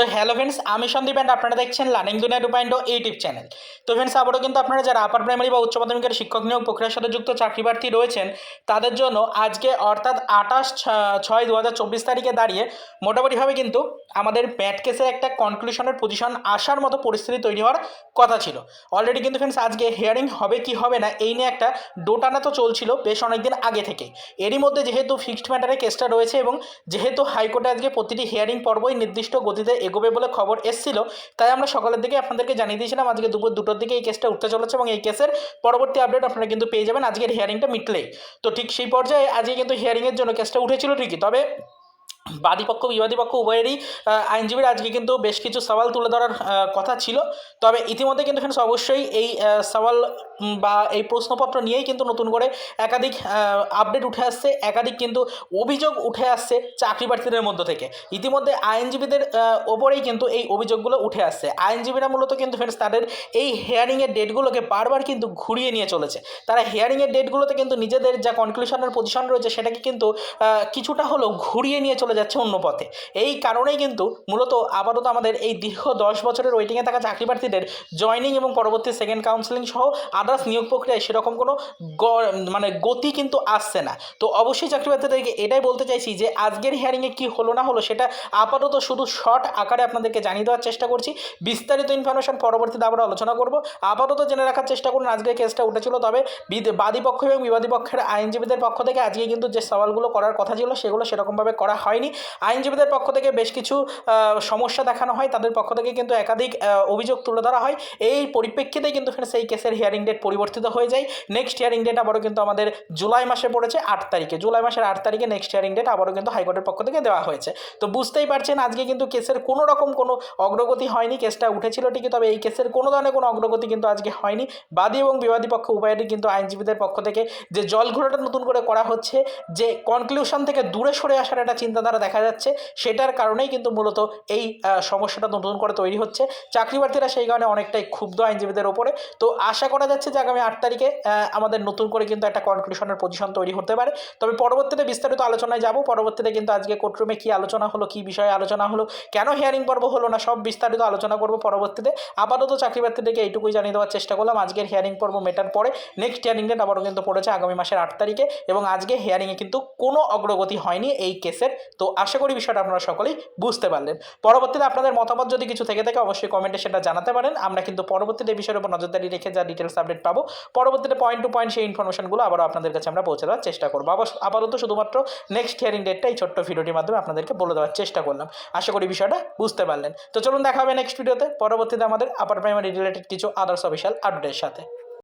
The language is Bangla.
তো হ্যালো ফ্রেন্ডস আমি সন্দীপ অ্যান্ড আপনারা দেখছেন learning Duniya point YouTube channel তো ফ্রেন্ডস আবারও কিন্তু আপনারা যারা আপার প্রাইমারি বা উচ্চ মাধ্যমিকের শিক্ষক নিয়োগ প্রক্রিয়ার সাথে যুক্ত চাকরি প্রার্থী রয়েছেন, তাদের জন্য আজকে অর্থাৎ আঠাশ ছয় দু তারিখে দাঁড়িয়ে মোটামুটিভাবে কিন্তু আমাদের ব্যাট কেসের একটা কনক্লুশনের পজিশন আসার মতো পরিস্থিতি তৈরি হওয়ার কথা ছিল। অলরেডি কিন্তু ফ্রেন্ডস আজকে হিয়ারিং হবে কি হবে না, এই নিয়ে একটা ডোটানা তো চলছিল বেশ অনেকদিন আগে থেকে। এরই মধ্যে যেহেতু ফিক্সড ম্যাটারে কেসটা রয়েছে এবং যেহেতু হাইকোর্টে আজকে প্রতিটি হিয়ারিং পর্বই নির্দিষ্ট গতিতে এগোবে বলে খবর এসেছিল। তাই আমরা সকালের দিকে আপনাদেরকে জানিয়ে দিয়েছিলাম, আজকে দুপুর দুটোর দিকে এই কেসটা উঠতে চলেছে এবং এই কেসের পরবর্তী আপডেট আপনারা কিন্তু পেয়ে যাবেন। আজকের হিয়ারিংটা মিটলেই। তো ঠিক সেই পর্যায়ে আজকে কিন্তু হিয়ারিংয়ের জন্য কেসটা উঠেছিল ঠিকই। তবে বাদীপক্ষ বিবাদী পক্ষ উভয়েরই আইনজীবীর আজকে কিন্তু বেশ কিছু সওয়াল তুলে ধরার কথা ছিল। তবে ইতিমধ্যে কিন্তু ফ্রেন্ডস, অবশ্যই এই সওয়াল বা এই প্রশ্নপত্র নিয়েই কিন্তু নতুন করে একাধিক আপডেট উঠে আসছে, একাধিক কিন্তু অভিযোগ উঠে আসছে চাকরি প্রার্থীদের মধ্য থেকে। ইতিমধ্যে আইনজীবীদের ওপরেই কিন্তু এই অভিযোগগুলো উঠে আসছে। আইনজীবীরা মূলত কিন্তু ফ্রেন্ডস, তাদের এই হেয়ারিংয়ের ডেটগুলোকে বারবার কিন্তু ঘুরিয়ে নিয়ে চলেছে। তারা হেয়ারিংয়ের ডেটগুলোতে কিন্তু নিজেদের যা কনক্লুশনের পজিশন রয়েছে, সেটাকে কিন্তু কিছুটা হলেও ঘুরিয়ে নিয়ে চলে যাচ্ছে অন্য পথে। এই কারণেই কিন্তু মূলত আপাতত আমাদের এই দীর্ঘ দশ বছরের ওয়েটিংয়ে থাকা চাকরি প্রার্থীদের জয়নিং এবং পরবর্তী সেকেন্ড কাউন্সেলিং সহ আদার্স নিয়োগ প্রক্রিয়ায় সেরকম কোনো মানে গতি কিন্তু আসছে না। তো অবশ্যই চাকরি প্রার্থীদেরকে এটাই বলতে চাইছি যে, আজকের হিয়ারিংয়ে কি হলো না হলো সেটা আপাতত শুধু শর্ট আকারে আপনাদেরকে জানিয়ে দেওয়ার চেষ্টা করছি। বিস্তারিত ইনফরমেশন পরবর্তীতে আবার আলোচনা করব। আপাতত জেনে রাখার চেষ্টা করুন আজকে কেসটা উঠেছিল তবে বাদী পক্ষ এবং বিবাদী পক্ষের আইনজীবীদের পক্ষ থেকে আজকে কিন্তু যে সওয়ালগুলো করার কথা ছিল সেগুলো সেরকমভাবে করা হয়নি। আইনজীবীদের পক্ষ থেকে বেশ কিছু সমস্যা দেখানো হয়। তাদের পক্ষ থেকে কিন্তু একাধিক অভিযোগ তুলে ধরা হয়। এই পরিপ্রেক্ষিতে কিন্তু ফ্রেন্ডস এই কেসের হিয়ারিং ডেট পরিবর্তিত হয়ে যায়। নেক্সট হিয়ারিং ডেট আবারও কিন্তু আমাদের জুলাই মাসে পড়েছে, আট তারিখে। জুলাই মাসের আট তারিখে নেক্সট হিয়ারিং ডেট আবারও কিন্তু হাইকোর্টের পক্ষ থেকে দেওয়া হয়েছে। তো বুঝতেই পারছেন, আজকে কিন্তু কেসের কোনো রকম কোনো অগ্রগতি হয়নি। কেসটা উঠেছিল ঠিকই, তবে এই কেসের কোনো ধরনের কোনো অগ্রগতি কিন্তু আজকে হয়নি। বাদী এবং বিবাদী পক্ষ উভয়েরই কিন্তু আইনজীবীদের পক্ষ থেকে যে জল ঘোরাটা নতুন করে করা হচ্ছে, যে কনক্লুশন থেকে দূরে সরে আসার একটা চিন্তাধারা দেখা যাচ্ছে। সেটার কারণেই কিন্তু মূলত এই সমস্যাটা নতুন করে তৈরি হচ্ছে। চাকরি প্রার্থীরা সেই কারণে অনেকটাই ক্ষুব্ধ আইনজীবীদের ওপরে। তো আশা করা যাচ্ছে যে আগামী আট তারিখে আমাদের নতুন করে কিন্তু একটা কনক্লুশনের পজিশন তৈরি হতে পারে। তবে পরবর্তীতে বিস্তারিত আলোচনায় যাব। পরবর্তীতে কিন্তু আজকে কোর্টরুমে কী আলোচনা হলো, কী বিষয়ে আলোচনা হলো, কেন হিয়ারিং পর্ব হলো না, সব বিস্তারিত আলোচনা করব পরবর্তীতে। আপাতত চাকরি প্রার্থীদেরকে এইটুকুই জানিয়ে দেওয়ার চেষ্টা করলাম। আজকের হিয়ারিং পর্ব মেটার পরে নেক্সট হিয়ারিং ডেট আবারও কিন্তু পড়েছে আগামী মাসের আট তারিখে এবং আজকে হিয়ারিংয়ে কিন্তু কোনো অগ্রগতি হয়নি এই কেসের তো আশা করি বিষয়টা আপনারা সকলেই বুঝতে পারলেন। পরবর্তীতে আপনাদের মতামত যদি কিছু থেকে থাকে, অবশ্যই কমেন্টে সেটা জানাতে পারেন। আমরা কিন্তু পরবর্তীতে বিষয়ের উপর নজরদারি রেখে যা ডিটেলস আপডেট পাবো, পরবর্তীতে পয়েন্ট টু পয়েন্ট সেই ইনফরমেশনগুলো আবারও আপনাদের কাছে আমরা পৌঁছে দেওয়ার চেষ্টা করব। আপাতত শুধুমাত্র নেক্সট হিয়ারিং ডেটটা এই ছোট্ট ভিডিওটির মাধ্যমে আপনাদেরকে বলে দেওয়ার চেষ্টা করলাম। আশা করি বিষয়টা বুঝতে পারলেন। তো চলুন দেখা হবে নেক্সট ভিডিওতে পরবর্তীতে আমাদের আপার প্রাইমারি রিলেটেড কিছু আদার্স অফিসিয়াল আপডেটের সাথে।